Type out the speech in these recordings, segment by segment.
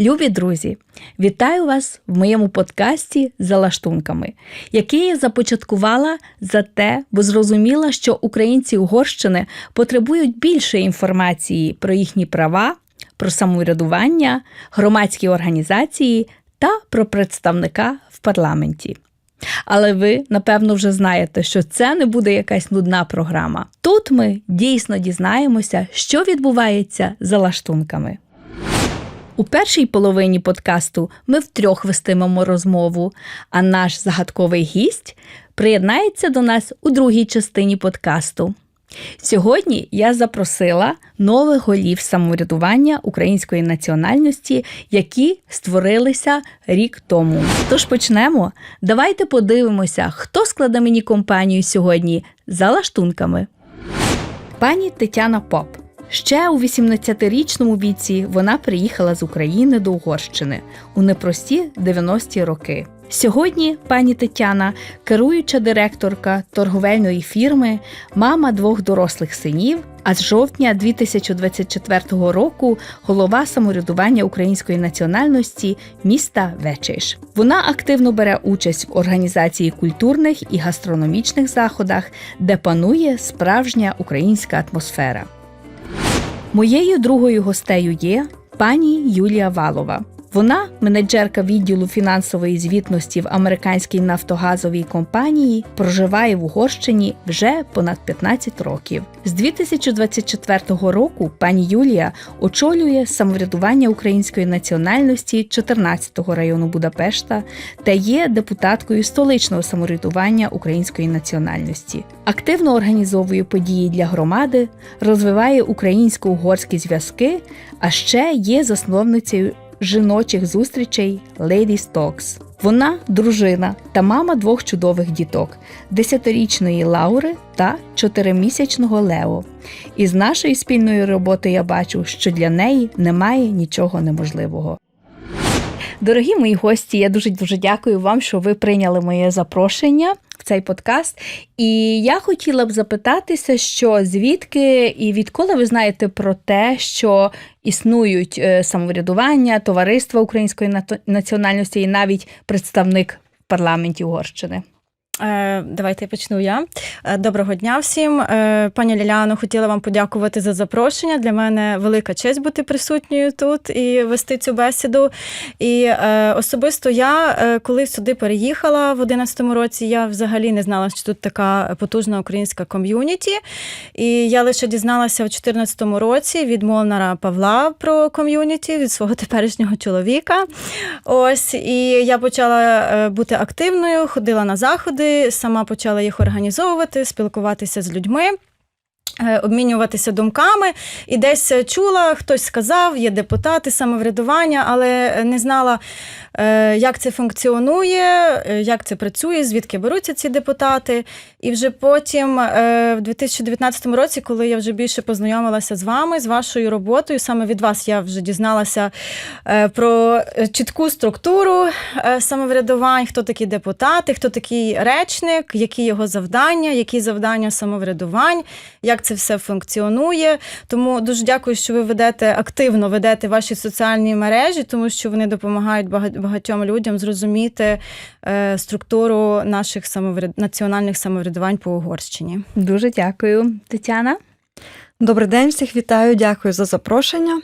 Любі друзі, вітаю вас в моєму подкасті за лаштунками, який я започаткувала за те, бо зрозуміла, що українці Угорщини потребують більше інформації про їхні права, про самоврядування, громадські організації та про представника в парламенті. Але ви, напевно, вже знаєте, що це не буде якась нудна програма. Тут ми дійсно дізнаємося, що відбувається за лаштунками. У першій половині подкасту ми втрьох вестимемо розмову, а наш загадковий гість приєднається до нас у другій частині подкасту. Сьогодні я запросила нових голів самоврядування української національності, які створилися рік тому. Тож почнемо. Давайте подивимося, хто складе мені компанію сьогодні за лаштунками. Пані Тетяна Поп. Ще у 18-річному віці вона приїхала з України до Угорщини у непрості 90-ті роки. Сьогодні пані Тетяна, керуюча директорка торговельної фірми, мама двох дорослих синів, а з жовтня 2024 року голова самоврядування української національності міста Вечиш. Вона активно бере участь в організації культурних і гастрономічних заходах, де панує справжня українська атмосфера. Моєю другою гостею є пані Юлія Валова. Вона менеджерка відділу фінансової звітності в американській нафтогазовій компанії, проживає в Угорщині вже понад 15 років. З 2024 року пані Юлія очолює самоврядування української національності 14-го району Будапешта та є депутаткою столичного самоврядування української національності. Активно організовує події для громади, розвиває українсько-угорські зв'язки, а ще є засновницею жіночих зустрічей Ladies Talks. Вона дружина та мама двох чудових діток: десятирічної Лаури та чотиримісячного Лео. І з нашої спільної роботи я бачу, що для неї немає нічого неможливого. Дорогі мої гості, я дуже дуже дякую вам, що ви прийняли моє запрошення цей подкаст. І я хотіла б запитатися, що звідки і відколи ви знаєте про те, що існують е, самоврядування, товариства української національності і навіть представник в парламенті Угорщини. Е, Давайте почну я. Е, Доброго дня всім. Е, Пані Ліляно, хотіла вам подякувати за запрошення. Для мене велика честь бути присутньою тут і вести цю бесіду. І особисто я, коли сюди переїхала в 11-му році, я взагалі не знала, що тут така потужна українська ком'юніті. І я лише дізналася в 2014 році від Молнара Павла про ком'юніті, від свого теперішнього чоловіка. Ось, і я почала бути активною, ходила на заходи, сама почала їх організовувати, спілкуватися з людьми. Е, Обмінюватися думками, і десь чула, хтось сказав, є депутати самоврядування, але не знала, е, як це функціонує, е, як це працює, звідки беруться ці депутати. І вже потім, е, в 2019 році, коли я вже більше познайомилася з вами, з вашою роботою, саме від вас я вже дізналася е, про е, чітку структуру е, самоврядувань, хто такі депутати, хто такий речник, які його завдання, які завдання самоврядувань, як це все функціонує. Тому дуже дякую, що ви ведете активно ведете ваші соціальні мережі, тому що вони допомагають багатьом людям зрозуміти е, структуру наших самовряд... національних самоврядувань по Угорщині. Дуже дякую, Тетяна. Добрий день, всіх вітаю, дякую за запрошення.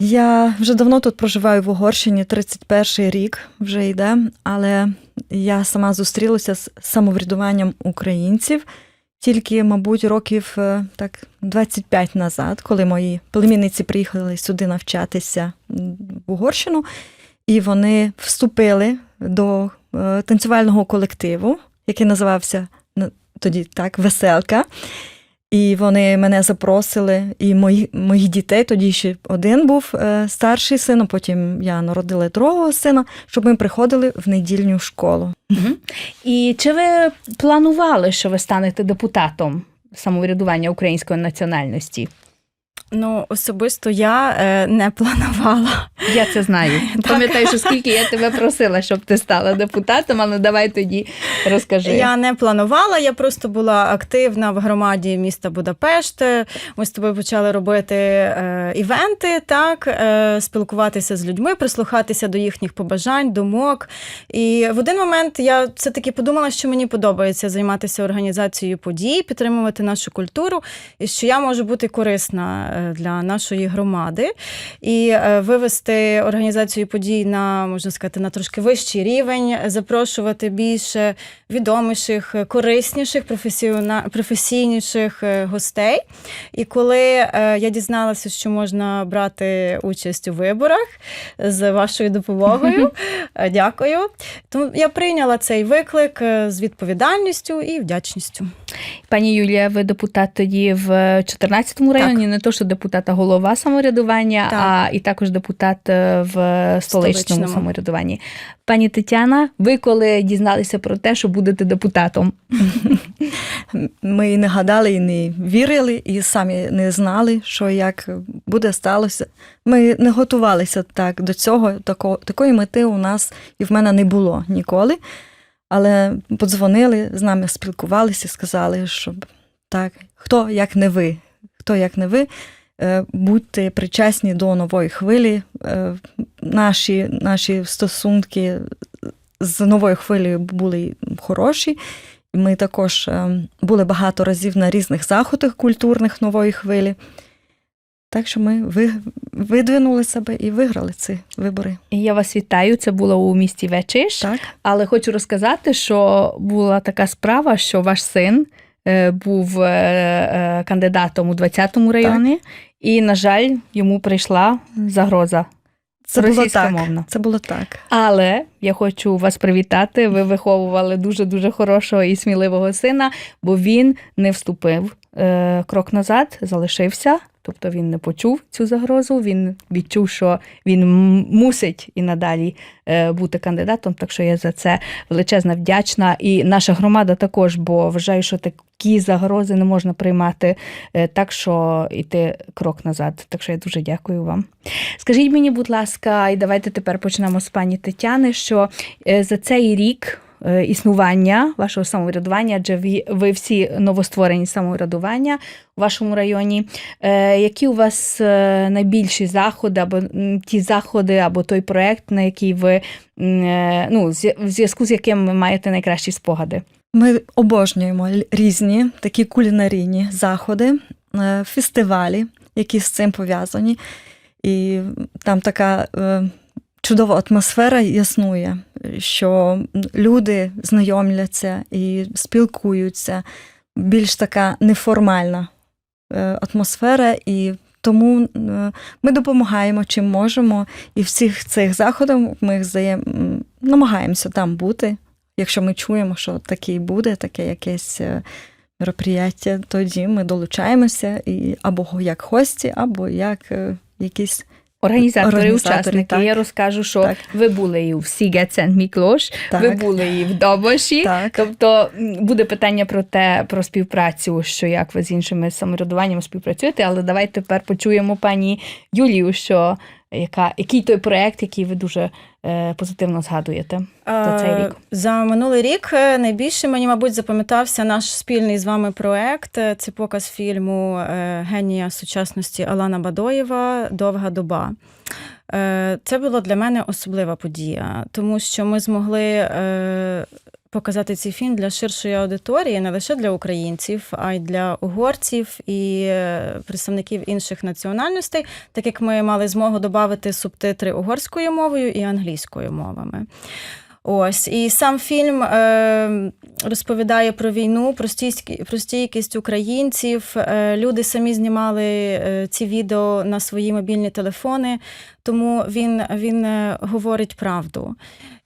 Я вже давно тут проживаю в Угорщині, 31 рік вже йде, але я сама зустрілася з самоврядуванням українців тільки, мабуть, років е, так 25 назад, коли мої племінниці приїхали сюди навчатися в Угорщину, і вони вступили до е, танцювального колективу, який називався тоді так Веселка. І вони мене запросили, і мої, моїх дітей, тоді ще один був е, старший син, а потім я народила другого сина, щоб ми приходили в недільню школу. Угу. І чи ви планували, що ви станете депутатом самоврядування української національності? Ну, особисто я е, не планувала. Я це знаю. Пам'ятаю, що скільки я тебе просила, щоб ти стала депутатом, але давай тоді розкажи. Я не планувала, я просто була активна в громаді міста Будапешт. Ми з тобою почали робити е, івенти, так, е, спілкуватися з людьми, прислухатися до їхніх побажань, думок. І в один момент я все-таки подумала, що мені подобається займатися організацією подій, підтримувати нашу культуру, і що я можу бути корисна е, для нашої громади і е, вивести організацію подій на можна сказати на трошки вищий рівень, запрошувати більше відоміших, корисніших, професійніших е, гостей. І коли е, я дізналася, що можна брати участь у виборах з вашою допомогою, е, дякую. Тому я прийняла цей виклик е, з відповідальністю і вдячністю. Пані Юлія, ви депутат тоді в 14-му районі, не то, що депутат, а голова самоврядування, Так. а і також депутат е, в столичному, Столичному. самоврядуванні. Пані Тетяна, ви коли дізналися про те, що будете депутатом? Ми і не гадали, і не вірили, і самі не знали, що як буде сталося. Ми не готувалися так до цього. Тако, такої мети у нас і в мене не було ніколи. Але подзвонили, з нами спілкувалися, сказали, щоб так, хто як не ви, хто як не ви, е, будьте причасні до нової хвилі. Е, Наші, наші стосунки з новою хвилею були хороші. Ми також е, були багато разів на різних заходах культурних нової хвилі. Так що ми видвинули себе і виграли ці вибори. І Я вас вітаю. Це було у місті Вечиш. Так? Але хочу розказати, що була така справа, що ваш син був е, е, кандидатом у 20-му районі, і, на жаль, йому прийшла загроза. Це було так. Це було так. Але я хочу вас привітати. Ви виховували дуже дуже хорошого і сміливого сина, бо він не вступив е, крок назад, залишився. Тобто він не почув цю загрозу. Він відчув, що він мусить і надалі е, бути кандидатом. Так що я за це величезна вдячна. І наша громада також, бо вважаю, що такі загрози не можна приймати е, так, що йти крок назад. Так що я дуже дякую вам. Скажіть мені, будь ласка, і давайте тепер почнемо з пані Тетяни, що е, за цей рік існування вашого самоврядування, адже ви, ви всі новостворені самоврядування у вашому районі. Е, Які у вас е, найбільші заходи, або ті заходи, або той проект, на який ви е, ну, в зв'язку з яким ви маєте найкращі спогади? Ми обожнюємо різні такі кулінарійні заходи, е, фестивалі, які з цим пов'язані. І там така е, чудова атмосфера існує, що люди знайомляться і спілкуються. Більш така неформальна е, атмосфера, і тому е, ми допомагаємо чим можемо. І всіх цих заходах ми взаєм... намагаємося там бути. Якщо ми чуємо, що такий буде, таке якесь е, мероприяття, тоді ми долучаємося і або як гості, або як якісь Організатори, Організатори, учасники. так. Я розкажу, що Так. ви були і в Сігецен Міклош, ви були і в Добоші. Так. Тобто буде питання про те, про співпрацю, що як ви з іншими самоврядуваннями співпрацюєте, але давайте тепер почуємо пані Юлію, що яка, який той проект, який ви дуже е, позитивно згадуєте за цей рік. За минулий рік е, найбільше мені, мабуть, запам'ятався наш спільний з вами проект. Е, Це показ фільму е, генія сучасності Алана Бадоєва Довга доба. Е, Це була для мене особлива подія, тому що ми змогли показати цей фільм для ширшої аудиторії, не лише для українців, а й для угорців і е, представників інших національностей, так як ми мали змогу додати субтитри угорською мовою і англійською мовами. Ось і сам фільм е, розповідає про війну, про стійкі- про стійкість українців. Е, люди самі знімали е, ці відео на свої мобільні телефони, тому він, він е, говорить правду.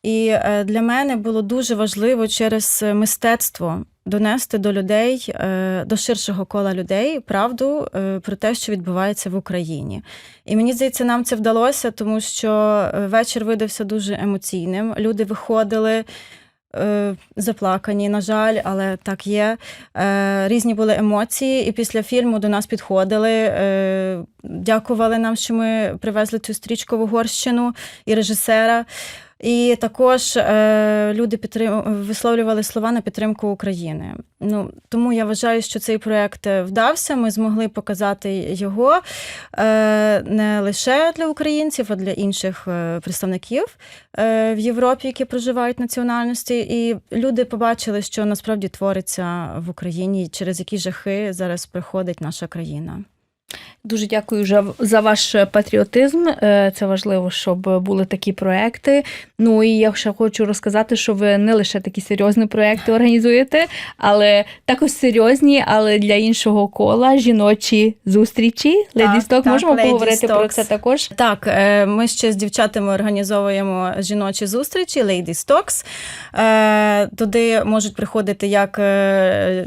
І е, для мене було дуже важливо через мистецтво донести до людей, е, до ширшого кола людей правду про те, що відбувається в Україні. І мені здається, нам це вдалося, тому що вечір видався дуже емоційним. Люди виходили. Е, заплакані, на жаль, але так є. Е, різні були емоції, і після фільму до нас підходили, е, дякували нам, що ми привезли цю стрічку в Угорщину і режисера. І також е, люди підтрим... висловлювали слова на підтримку України. Ну тому я вважаю, що цей проект е, вдався. Ми змогли показати його е, не лише для українців, а для інших е, представників е, в Європі, які проживають національності. І люди побачили, що насправді твориться в Україні, через які жахи зараз приходить наша країна. Дуже дякую за, ваш патріотизм. Е, Це важливо, щоб були такі проекти. Ну і я ще хочу розказати, що ви не лише такі серйозні проекти організуєте, але також серйозні, але для іншого кола жіночі зустрічі. Леді Сток, так, можемо Lady поговорити про це також. Так, е, ми ще з дівчатами організовуємо жіночі зустрічі Lady Stocks. Е, Туди можуть приходити як е,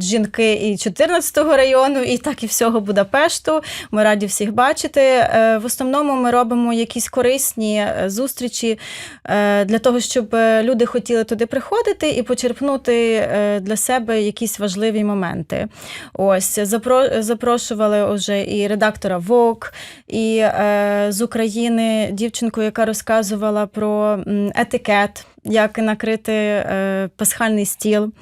жінки і 14-го району, і так і всього Будапешту. Ми раді всіх бачити. Е, В основному ми робимо якісь корисні е, зустрічі е, для того, щоб люди хотіли туди приходити і почерпнути для себе якісь важливі моменти. Ось запро- запрошували вже і редактора Vogue, і з України дівчинку, яка розказувала про етикет. Як накрити е, пасхальний стіл.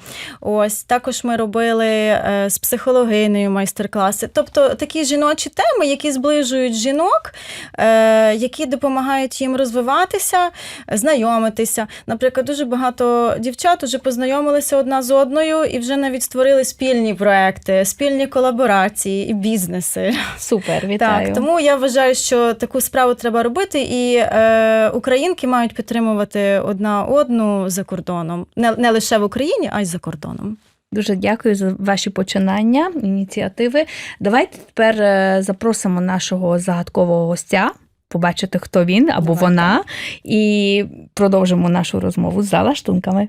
Ось також ми робили е, з психологинею майстер-класи. Тобто такі жіночі теми, які зближують жінок, е, які допомагають їм розвиватися, знайомитися. Наприклад, дуже багато дівчат вже познайомилися одна з одною і вже навіть створили спільні проекти, спільні колаборації і бізнеси. Супер, вітаю. Так, тому я вважаю, що таку справу треба робити, і е, українки мають підтримувати одна одну за кордоном, не, не лише в Україні, а й за кордоном. Дуже дякую за ваші починання, ініціативи. Давайте тепер е, запросимо нашого загадкового гостя. Побачити, хто він або Давай, вона, і продовжимо нашу розмову за лаштунками.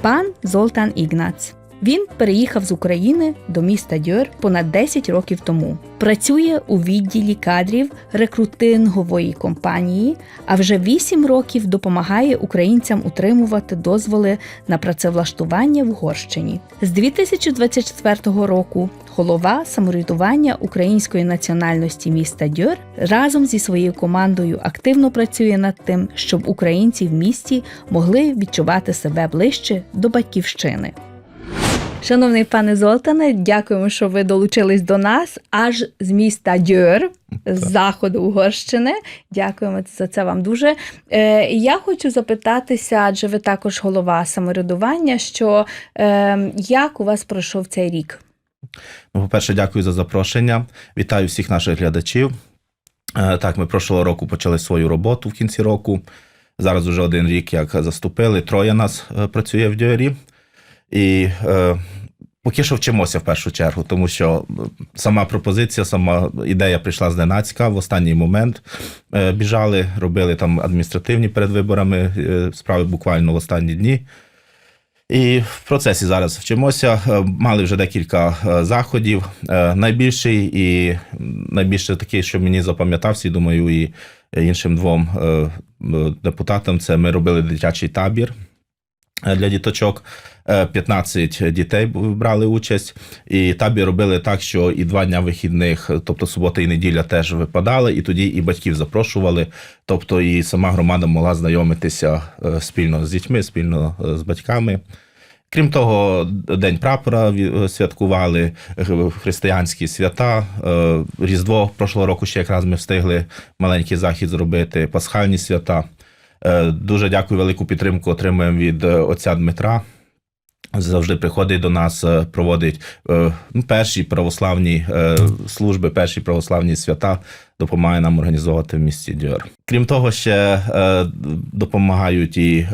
Пан Золтан Ігнац. Він переїхав з України до міста Дьор понад 10 років тому. Працює у відділі кадрів рекрутингової компанії, а вже 8 років допомагає українцям утримувати дозволи на працевлаштування в Угорщині. З 2024 року голова самоврядування української національності міста Дьор разом зі своєю командою активно працює над тим, щоб українці в місті могли відчувати себе ближче до батьківщини. Шановний пане Золтане, дякуємо, що ви долучились до нас аж з міста Дьор, з заходу Угорщини. Дякуємо за це вам дуже. Е, я хочу запитатися, адже ви також голова самоврядування, що е, як у вас пройшов цей рік? Ну, по-перше, дякую за запрошення. Вітаю всіх наших глядачів. Е, Так, ми прошлого року почали свою роботу в кінці року. Зараз уже один рік, як заступили. Троє нас е, працює в Діорі. І е, поки що вчимося в першу чергу, тому що е, сама пропозиція, сама ідея прийшла зненацька. В останній момент е, біжали, робили там адміністративні перед виборами е, справи буквально в останні дні. І в процесі зараз вчимося. Е, Мали вже декілька е, заходів. Найбільший і найбільше такий, що мені запам'ятався, і думаю, і іншим двом депутатам, це ми робили дитячий табір для діточок. Е, 15 дітей брали участь, і табір робили так, що і два дня вихідних, тобто субота і неділя, теж випадали, і тоді і батьків запрошували. Тобто, і сама громада могла знайомитися е, спільно з дітьми, спільно е, з батьками. Крім того, День прапора святкували, християнські свята. е, Різдво прошлого року ще якраз ми встигли маленький захід зробити, пасхальні свята. Е, Дуже дякую, велику підтримку отримуємо від е, отця Дмитра. Завжди приходить до нас, е, проводить е, ну, перші православні е, служби, перші православні свята, допомагає нам організовувати в місті Дьор. Крім того, ще допомагають і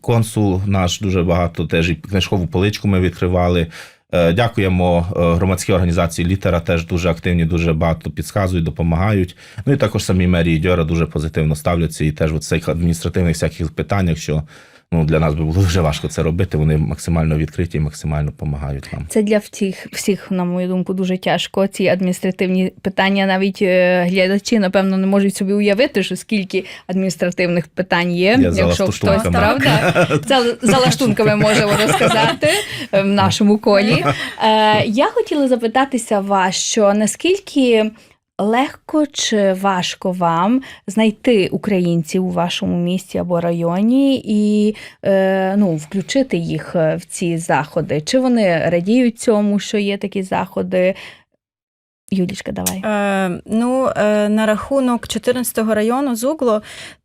консул наш дуже багато, теж і книжкову поличку ми відкривали. Дякуємо громадській організації Літера, теж дуже активні, дуже багато підказують, допомагають. Ну і також самі мерії Дьора дуже позитивно ставляться і теж в цих адміністративних всяких питаннях, що ну, для нас би було дуже важко це робити. Вони максимально відкриті і максимально допомагають нам. Це для всіх, всіх, на мою думку, дуже тяжко. Ці адміністративні питання навіть е, глядачі, напевно, не можуть собі уявити, що скільки адміністративних питань є. Я якщо хтось правда за, за лаштунками можемо розказати е, в нашому колі. Е, я хотіла запитатися вас, що наскільки. Легко чи важко вам знайти українців у вашому місті або районі і е, ну, включити їх е, в ці заходи? Чи вони радіють цьому, що є такі заходи? Юлічка, давай. Е, ну, е, на рахунок 14-го району Зугло,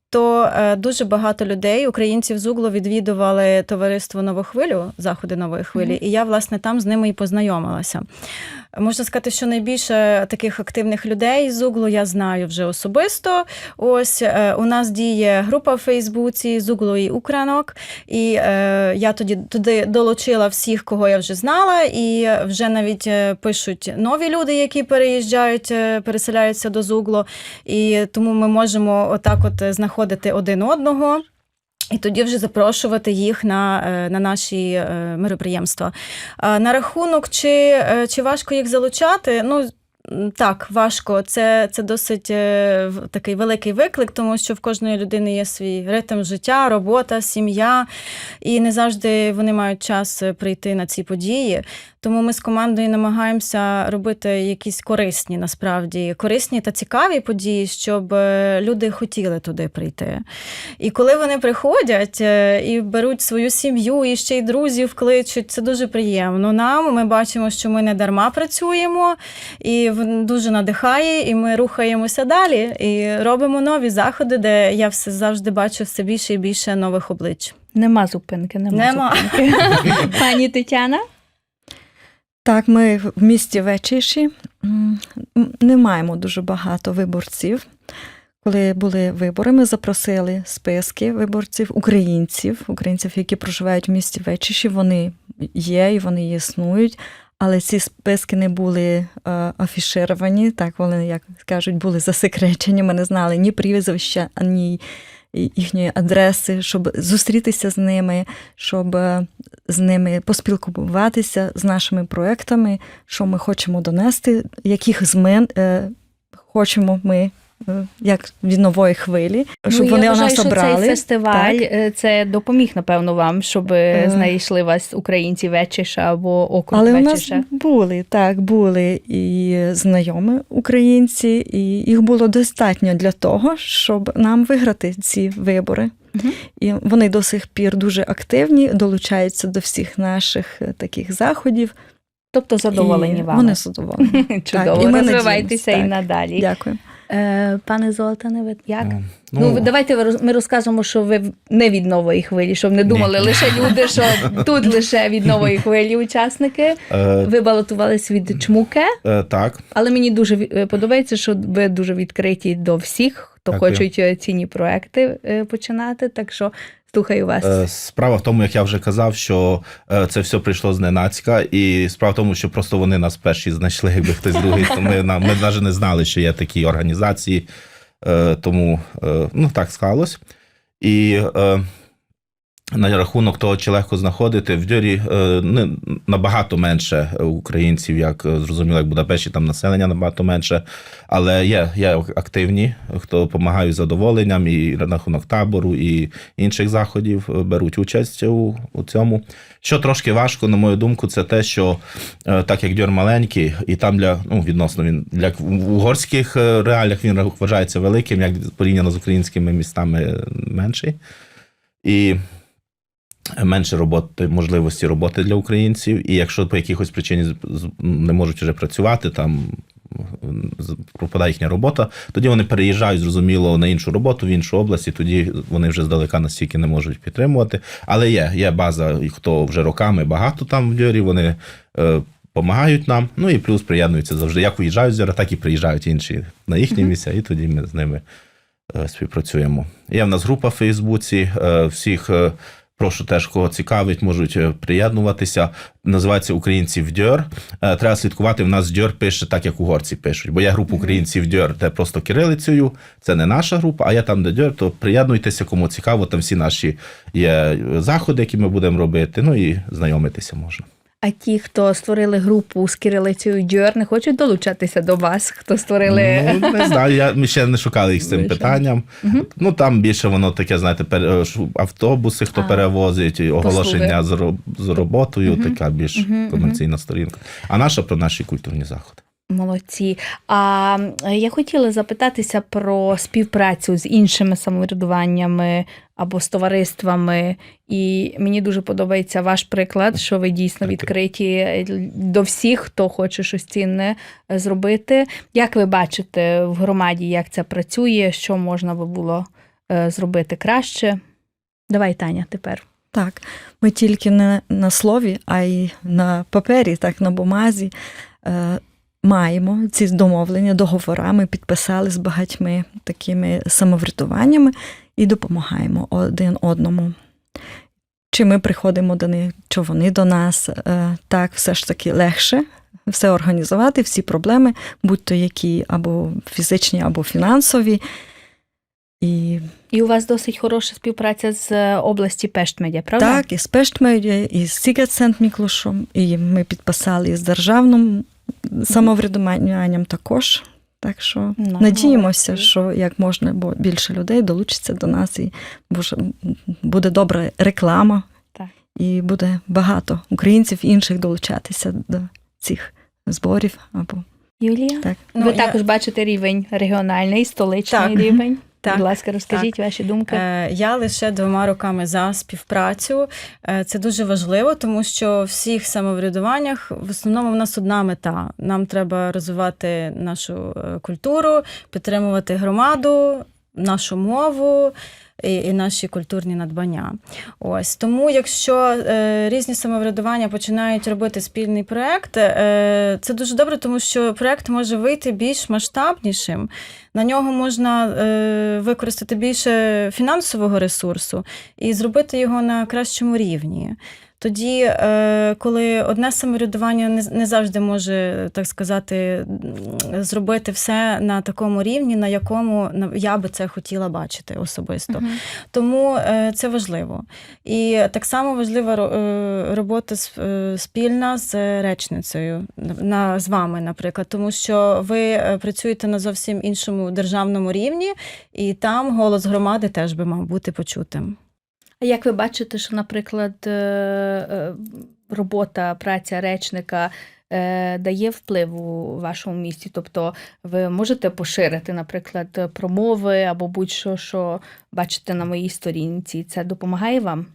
то е, дуже багато людей, українців з Угло, відвідували товариство Новохвилю, заходи нової хвилі, Мгм. і я, власне, там з ними і познайомилася. Можна сказати, що найбільше таких активних людей з Углу я знаю вже особисто. Ось е, у нас діє група в Фейсбуці з Углу і Укранок. І е, я тоді туди долучила всіх, кого я вже знала, і вже навіть е, пишуть нові люди, які переїжджають, е, переселяються до Зугло. І тому ми можемо отак от знаходити один одного. І тоді вже запрошувати їх на, е, на наші е, мероприємства. На рахунок, чи, е, чи важко їх залучати? Ну, так, важко. Це, це досить такий великий виклик, тому що в кожної людини є свій ритм життя, робота, сім'я, і не завжди вони мають час прийти на ці події. Тому ми з командою намагаємося робити якісь корисні, насправді корисні та цікаві події, щоб е, люди хотіли туди прийти. І коли вони приходять е, і беруть свою сім'ю, і ще й друзів кличуть, це дуже приємно. Нам ми бачимо, що ми не дарма працюємо, і дуже надихає, і ми рухаємося далі і робимо нові заходи, де я все завжди бачу все більше і більше нових облич. Нема зупинки, нема, Нема. зупинки. Пані Тетяна? Так, ми в місті Вечіші не маємо дуже багато виборців. Коли були вибори, ми запросили списки виборців, українців, українців, які проживають в місті Вечіші. Вони є і вони існують, але ці списки не були е, афішировані, так вони, як кажуть, були засекречені. Ми не знали ні прізвища, ні їхньої адреси, щоб зустрітися з ними, щоб е, з ними поспілкуватися з нашими проектами, що ми хочемо донести, яких змен е, хочемо ми. Е, Як від нової хвилі, щоб ну, вони я у вважаю, нас що обрали. цей фестиваль Так. е, це допоміг, напевно, вам, щоб Е. знайшли вас українці Вечиша або округ Але у нас були так, були і знайомі українці, і їх було достатньо для того, щоб нам виграти ці вибори. Мгм. І вони до сих пір дуже активні, долучаються до всіх наших е, таких заходів. Тобто задоволені і вами. Вони задоволені. Чудово, і ми розвивайтеся і надалі. Дякую. Е, пане Золотане, як? Е, Ну, ви- давайте ми розкажемо, що ви не від нової хвилі, щоб не думали Ні. лише люди, що тут лише від нової хвилі учасники. е, Ви балотувались від чмуке, е, так, але мені дуже подобається, що ви дуже відкриті до всіх, хто Дякую. хочуть цінні проекти починати. Так що слухаю вас. Е, Справа в тому, як я вже казав, що е, це все прийшло зненацька, і справа в тому, що просто вони нас перші знайшли, якби хтось другий. То ми, ми навіть не знали, що є такі організації, Е, тому ну так склалось. І на рахунок того, чи легко знаходити, в Дьорі е, не, набагато менше українців, як е, зрозуміло, як в Будапешті, там населення набагато менше. Але є, є активні, хто допомагають з задоволенням, і рахунок табору, і інших заходів е, беруть участь у, у цьому. Що трошки важко, на мою думку, це те, що так як Дьор маленький, і там для ну відносно він для угорських реаліях він вважається великим, як порівняно з українськими містами менший. І менше роботи, можливості роботи для українців. І якщо по якихось причині не можуть вже працювати, там пропадає їхня робота, тоді вони переїжджають, зрозуміло, на іншу роботу, в іншу область, і тоді вони вже здалека настільки не можуть підтримувати. Але є, є база, хто вже роками багато там в Дьорі, вони. Е, нам, ну і плюс приєднуються завжди. Як виїжджають з Дьора, так і приїжджають інші на їхні місця, і тоді ми з ними е, співпрацюємо. Є в нас група в Фейсбуці, е, всіх е, Прошу теж, кого цікавить, можуть е, приєднуватися. Називається Українці в Дьор. Е, Треба слідкувати. В нас Дьор пише так, як угорці пишуть. Бо є група українців Дьор, де просто кирилицею. Це не наша група, а я там, де Дьор, то приєднуйтеся, кому цікаво. Там всі наші є е, заходи, які ми будемо робити. Ну і знайомитися можна. А ті, хто створили групу з кирилицею Дьор, не хочуть долучатися до вас, хто створили. Ну, не знаю, я, ми ще не шукали їх з цим Ви питанням. питанням. Ну там більше воно таке, знаєте, пер, е, шу- автобуси, хто А. перевозить, і оголошення з, з роботою, така більш комерційна сторінка. А наша про наші культурні заходи. Молодці. А е, я хотіла запитатися про співпрацю з іншими самоврядуваннями або з товариствами. І мені дуже подобається ваш приклад, що ви дійсно відкриті до всіх, хто хоче щось цінне е, зробити. Як ви бачите в громаді, як це працює, що можна би було е, зробити краще? Давай, Таня, тепер. Так, ми тільки не на слові, а й на папері, так на бумазі е, маємо ці домовлення, договори. Ми підписали з багатьми такими самоврядуваннями і допомагаємо один одному. Чи ми приходимо до них, чи вони до нас, е, так все ж таки легше все організувати, всі проблеми, будь то які або фізичні, або фінансові. І І у вас досить хороша співпраця з е, області Пештмедя, правда? Так, і з Пештмедіа, і з Сігат Сент Міклушом, і ми підписали з державним самоврядуванням також. Так що Ну, надіємося, молодці. що як можна більше людей долучиться до нас, і буде добра реклама, Так. і буде багато українців інших долучатися до цих зборів. Або Юлія? так. Ну, ви я- також бачите рівень регіональний, столичний Так. рівень. Так. Будь ласка, розкажіть ваші думки. Е, Я лише двома руками за співпрацю. Е, Це дуже важливо, тому що в всіх самоврядуваннях в основному в нас одна мета. Нам треба розвивати нашу е, культуру, підтримувати громаду, нашу мову. І, і наші культурні надбання. Ось тому, якщо е, різні самоврядування починають робити спільний проект, е, це дуже добре, тому що проект може вийти більш масштабнішим. На нього можна е, використати більше фінансового ресурсу і зробити його на кращому рівні. Тоді, е, коли одне самоврядування не, завжди може, так сказати, зробити все на такому рівні, на якому я би це хотіла бачити особисто. Мгм. Тому е, це важливо. І так само важлива е, робота спільна з речницею на, з вами, наприклад, тому що ви працюєте на зовсім іншому державному рівні, і там голос громади теж би мав бути почутим. А як ви бачите, що, наприклад, е, е, робота, праця речника е, дає вплив у вашому місті? Тобто ви можете поширити, наприклад, промови або будь-що, що бачите на моїй сторінці. Це допомагає вам?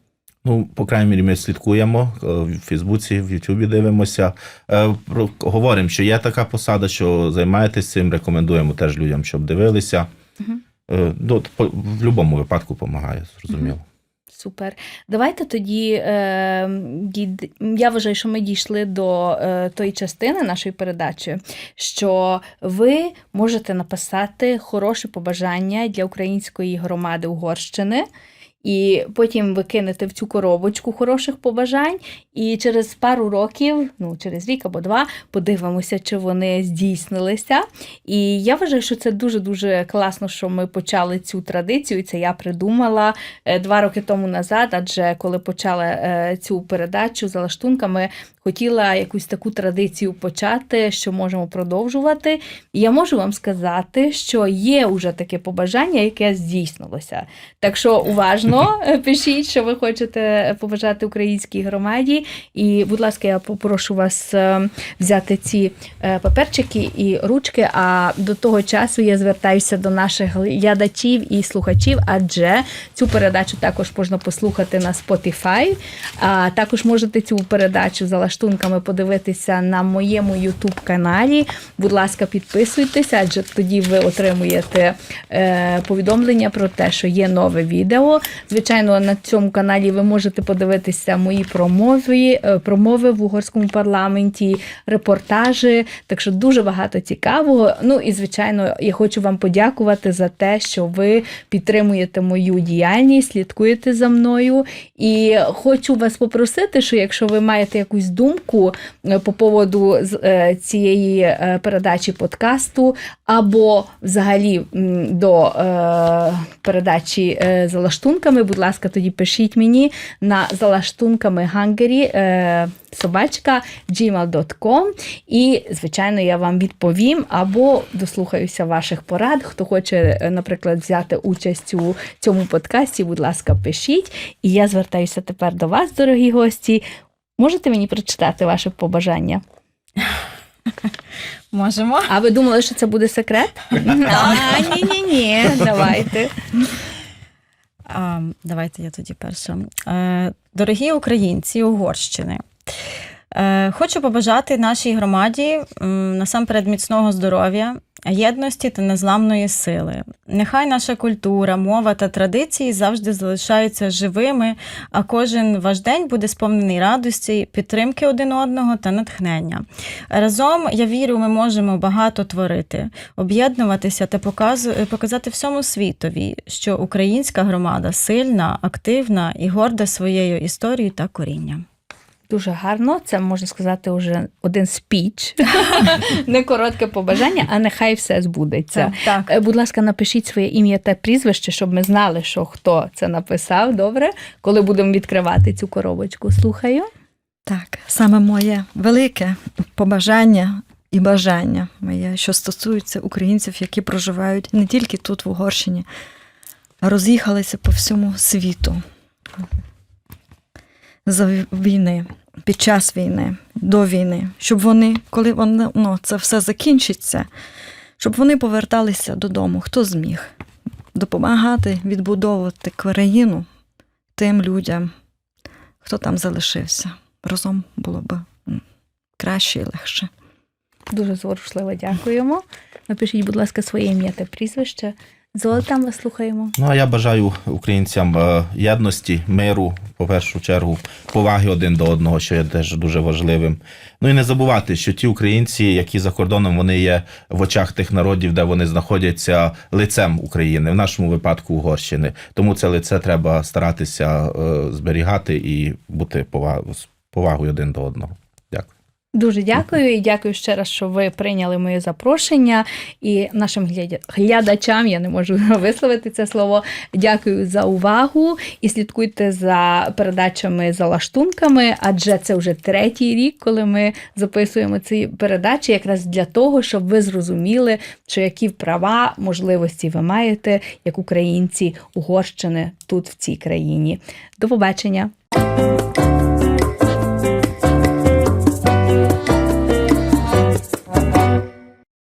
Ну, по крайній мірі, ми слідкуємо в Фейсбуці, в Ютубі дивимося. Говоримо, що є така посада, що займаєтесь цим, рекомендуємо теж людям, щоб дивилися. Е, Ну, в будь-якому випадку допомагає, зрозуміло. Супер. Давайте тоді е, я вважаю, що ми дійшли до е, тої частини нашої передачі, що ви можете написати хороше побажання для української громади Угорщини. І потім ви кинете в цю коробочку хороших побажань, і через пару років, ну через рік або два, подивимося, чи вони здійснилися. І я вважаю, що це дуже дуже класно, що ми почали цю традицію. і Це я придумала е, два роки тому назад, адже коли почала е, цю передачу за лаштунками, хотіла якусь таку традицію почати, що можемо продовжувати. І я можу вам сказати, що є уже таке побажання, яке здійснилося. Так що уважно пишіть, що ви хочете побажати українській громаді. І, будь ласка, я попрошу вас е, взяти ці е, паперчики і ручки. А до того часу я звертаюся до наших глядачів і слухачів, адже цю передачу також можна послухати на Spotify. А також можете цю передачу за лаштунками подивитися на моєму Ютуб каналі. Будь ласка, підписуйтеся, адже тоді ви отримуєте е, повідомлення про те, що є нове відео. Звичайно, на цьому каналі ви можете подивитися мої промови, е, промови в угорському парламенті, репортажі. Так що дуже багато цікавого. Ну і звичайно, я хочу вам подякувати за те, що ви підтримуєте мою діяльність, слідкуєте за мною. І хочу вас попросити, що якщо ви маєте якусь думку е, по поводу е, цієї е, передачі подкасту, або взагалі до передачі за лаштунками, будь ласка, тоді пишіть мені на залаштунками е, собачка gmail.com і, звичайно, я вам відповім або дослухаюся ваших порад. Хто хоче, наприклад, взяти участь у цьому подкасті, будь ласка, пишіть. І я звертаюся тепер до вас, дорогі гості. Можете мені прочитати ваше побажання? Можемо. А ви думали, що це буде секрет? Ні, ні, ні. Давайте. А, давайте я тоді перша. Е, дорогі українці Угорщини. Е, хочу побажати нашій громаді насамперед міцного здоров'я, єдності та незламної сили. Нехай наша культура, мова та традиції завжди залишаються живими, а кожен ваш день буде сповнений радості, підтримки один одного та натхнення. Разом, я вірю, ми можемо багато творити, об'єднуватися та показати всьому світові, що українська громада сильна, активна і горда своєю історією та корінням. Дуже гарно. Це можна сказати вже один спіч. Не коротке побажання, а нехай все збудеться. Так. Е, Будь ласка, напишіть своє ім'я та прізвище, щоб ми знали, що хто це написав. Добре, коли будемо відкривати цю коробочку. Слухаю. Так, саме моє велике побажання і бажання моє, що стосується українців, які проживають не тільки тут, в Угорщині, а роз'їхалися по всьому світу за війни, під час війни, до війни, щоб вони, коли вони, ну, це все закінчиться, щоб вони поверталися додому, хто зміг допомагати відбудовувати країну тим людям, хто там залишився. Разом було б краще і легше. Дуже зворушливо дякуємо. Напишіть, будь ласка, своє ім'я та прізвище. Золотам вас слухаємо. Ну а я бажаю українцям е, єдності, миру, по першу чергу, поваги один до одного, що є теж дуже важливим. Ну і не забувати, що ті українці, які за кордоном, вони є в очах тих народів, де вони знаходяться лицем України, в нашому випадку Угорщини. Тому це лице треба старатися е, зберігати і бути повагою один до одного. Дуже дякую і дякую ще раз, що ви прийняли моє запрошення. І нашим глядачам, я не можу висловити це слово. Дякую за увагу і слідкуйте за передачами за лаштунками, адже це вже третій рік, коли ми записуємо ці передачі, якраз для того, щоб ви зрозуміли, що які права, можливості ви маєте як українці Угорщини тут в цій країні. До побачення.